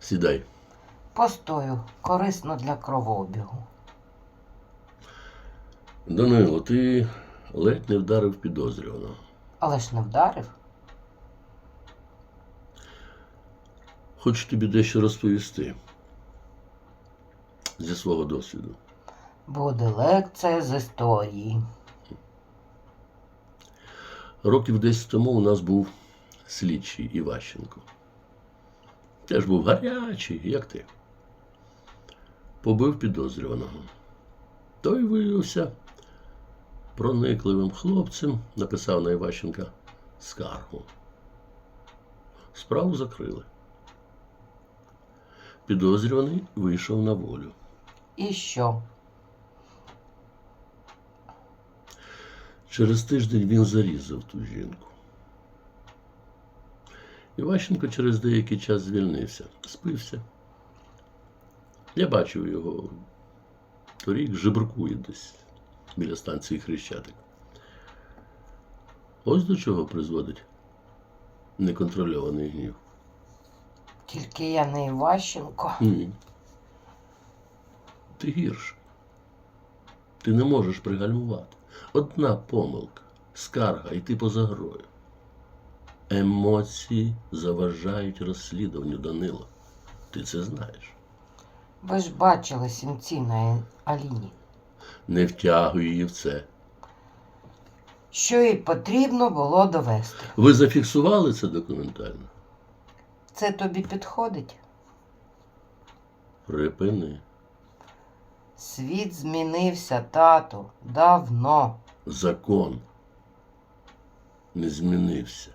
Сідай. Постою, корисно для кровообігу. Данило, ти ледь не вдарив підозрюваного. Але ж не вдарив. Хочу тобі дещо розповісти зі свого досвіду. Буде лекція з історії. Років 10 тому у нас був слідчий Іващенко. Теж був гарячий, як ти. Побив підозрюваного. Той виявився проникливим хлопцем, написав на Іващенка скаргу. Справу закрили. Підозрюваний вийшов на волю. І що? Через тиждень він зарізав ту жінку. Іващенко через деякий час звільнився, спився. Я бачив його торік жебракує десь біля станції Хрещатик. Ось до чого призводить неконтрольований гнів. Тільки я не Іващенко. Ні. Ти гірше. Ти не можеш пригальмувати. Одна помилка, скарга, і ти поза грою. Емоції заважають розслідуванню Данила. Ти це знаєш. Ви ж бачили сінці на Аліні. Не втягуй її в це. Що їй потрібно було довести. Ви зафіксували це документально? Це тобі підходить? Припини. Світ змінився, тату, давно. Закон не змінився.